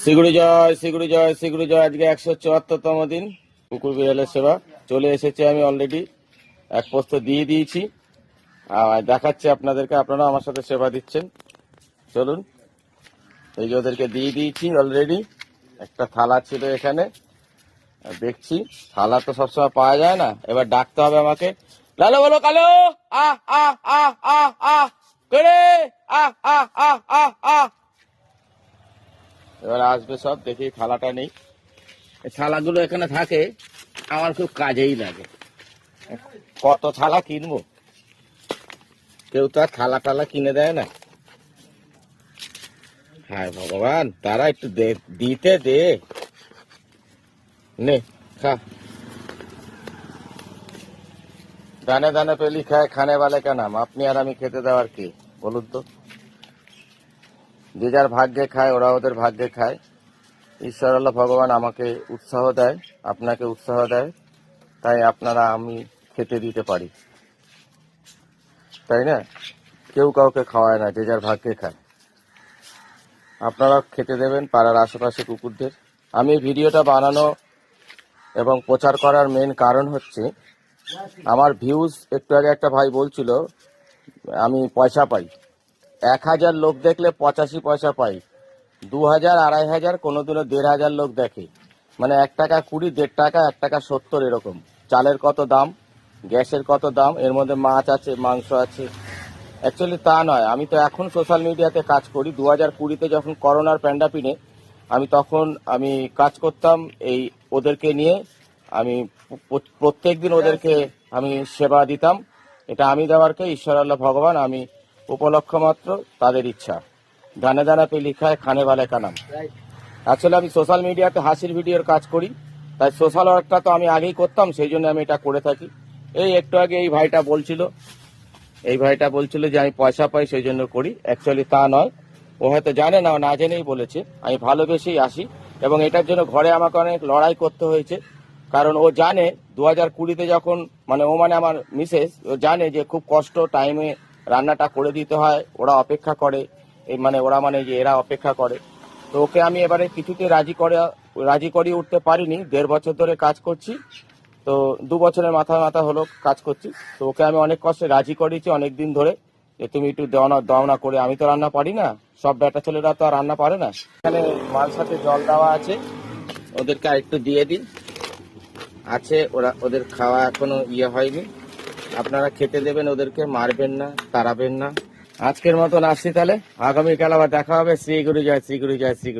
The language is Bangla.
শ্রীগুরু জয় শ্রীগুরু জয় শ্রীগুরু জয়। আজকে একশো চুয়াত্তরতম দিন। কুকুর বিড়ালের সেবা। চলে এসেছে আমি অলরেডি এক পোস্ত দিয়ে দিয়েছি। আর দেখাচ্ছি আপনাদেরকে। আপনারা আমার সাথে সেবা দিচ্ছেন। চলুন। এই যে ওদেরকে দিয়ে দিয়েছি অলরেডি একটা থালা ছিল এখানে। দেখছি। থালা তো সবসময় পাওয়া যায় না। এবার ডাকতে হবে আমাকে। লালো, বলো, কালো! আহ আহ আহ আহ আহ! করে! আহ আহ আহ আহ আহ! এবার আসবে সব, দেখি থালাটা নেই। থালাগুলো এখানে থাকে, আমার খুব কাজেই লাগে। কত থালা কিনবো? কেউ তো আর থালা টালা কিনে দেয় না। হ্যাঁ ভগবান, তারা একটু দিতে দে। নে দানে দানে পেলি খায় খানে বালে কেনাম আপনি আর আমি খেতে দেওয়ার কি? বলুন তো। যে যার ভাগ্যে খায়, ওরা ওদের ভাগ্যে খায়। ঈশ্বর আল্লাহ ভগবান আমাকে উৎসাহ দেয়, আপনাকে উৎসাহ দেয়। তাই আপনারা আমি খেতে দিতে পারি। তাই না? কেউ কাউকে খাওয়ায় না, যে যার ভাগ্যে খায়। আপনারা খেতে দেবেন পাড়ার আশেপাশে কুকুরদের। আমি ভিডিওটা বানানো এবং প্রচার করার মেন কারণ হচ্ছে, আমার ভিউজ একটু আগে একটা ভাই বলছিল, আমি পয়সা পাই। এক হাজার লোক দেখলে পঁচাশি পয়সা পাই। দু হাজার আড়াই হাজার, কোনোদিনও দেড় হাজার লোক দেখে। মানে এক টাকা কুড়ি, দেড় টাকা, এক টাকা সত্তর এরকম। চালের কত দাম? গ্যাসের কত দাম? এর মধ্যে মাছ আছে, মাংস আছে। অ্যাকচুয়ালি তা নয়। আমি তো এখন সোশ্যাল মিডিয়াতে কাজ করি। দু হাজার কুড়িতে যখন করোনার প্যান্ডাপিনে আমি তখন আমি কাজ করতাম এই ওদেরকে নিয়ে। আমি প্রত্যেক দিন ওদেরকে আমি সেবা দিতাম। এটা আমি দেওয়ারকে, ঈশ্বর আল্লাহ ভগবান, আমি উপলক্ষ মাত্র তাদের ইচ্ছা। দানে দানা পে লিখায় খানে বালে কানাম আসলে আমি সোশ্যাল মিডিয়াতে হাসির ভিডিওর কাজ করি, তাই সোশ্যাল ওয়ার্কটা তো আমি আগেই করতাম, সেই জন্য আমি এটা করে থাকি। এই একটু আগে এই ভাইটা বলছিল, এই ভাইটা বলছিল যে আমি পয়সা পাই, সেই জন্য করি। অ্যাকচুয়ালি তা নয়, ও হয়তো জানে না না জেনেই বলেছে। আমি ভালোবেসেই আসি, এবং এটার জন্য ঘরে আমাকে অনেক লড়াই করতে হয়েছে। কারণ ও জানে দু হাজার কুড়িতে যখন মানে ও মানে আমার মিসেস, ও জানে যে খুব কষ্ট, টাইমে রান্নাটা করে দিতে হয়, ওরা অপেক্ষা করে। এই মানে ওরা মানে যে এরা অপেক্ষা করে। তো ওকে আমি এবারে কিছুতে রাজি করে, রাজি করিয়ে উঠতে পারিনি। দেড় বছর ধরে কাজ করছি। তো দু বছরের মাথা মাথা হলো কাজ করছি। তো ওকে আমি অনেক কষ্টে রাজি করিয়েছি অনেক দিন ধরে যে তুমি একটু দেওয়া দাওনা করে। আমি তো রান্না পারি না। সব বেটা ছেলেরা তো আর রান্না পারে না। এখানে মাল সাথে জল দেওয়া আছে। ওদেরকে আর একটু দিয়ে দিন আছে, ওরা, ওদের খাওয়া এখনও ইয়ে হয়নি। আপনারা খেতে দেবেন, ওদেরকে মারবেন না, তাড়াবেন না। আজকের মতন আসছি তাহলে। আগামীকাল আবার দেখা হবে। শ্রী গুরু জয় শ্রী গুরু জয় শ্রী